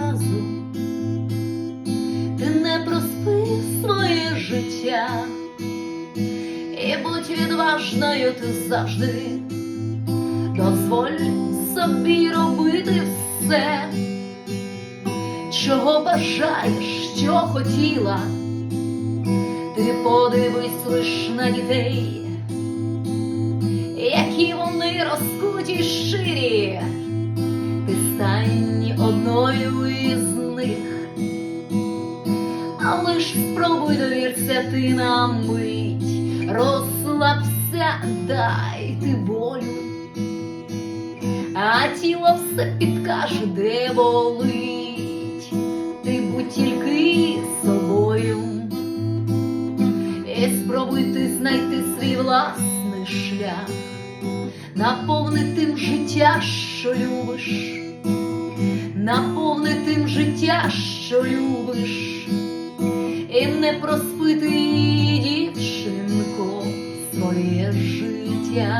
разу, ти не проспи своє життя, і будь відважною ти завжди, дозволь собі робити все, чого бажаєш, що хотіла, ти подивись лиш на дітей, які вони розкуті ширі, Ти стань одною із них, а лиш спробуй довірся ти на мить, розслабся, дай ти волю, а тіло все підкаже, де болить, ти будь тільки собою. І спробуй ти знайти свій власний шлях, наповни тим життя, що любиш, тим життя, що любиш, і не проспити, дівчинко, своє життя.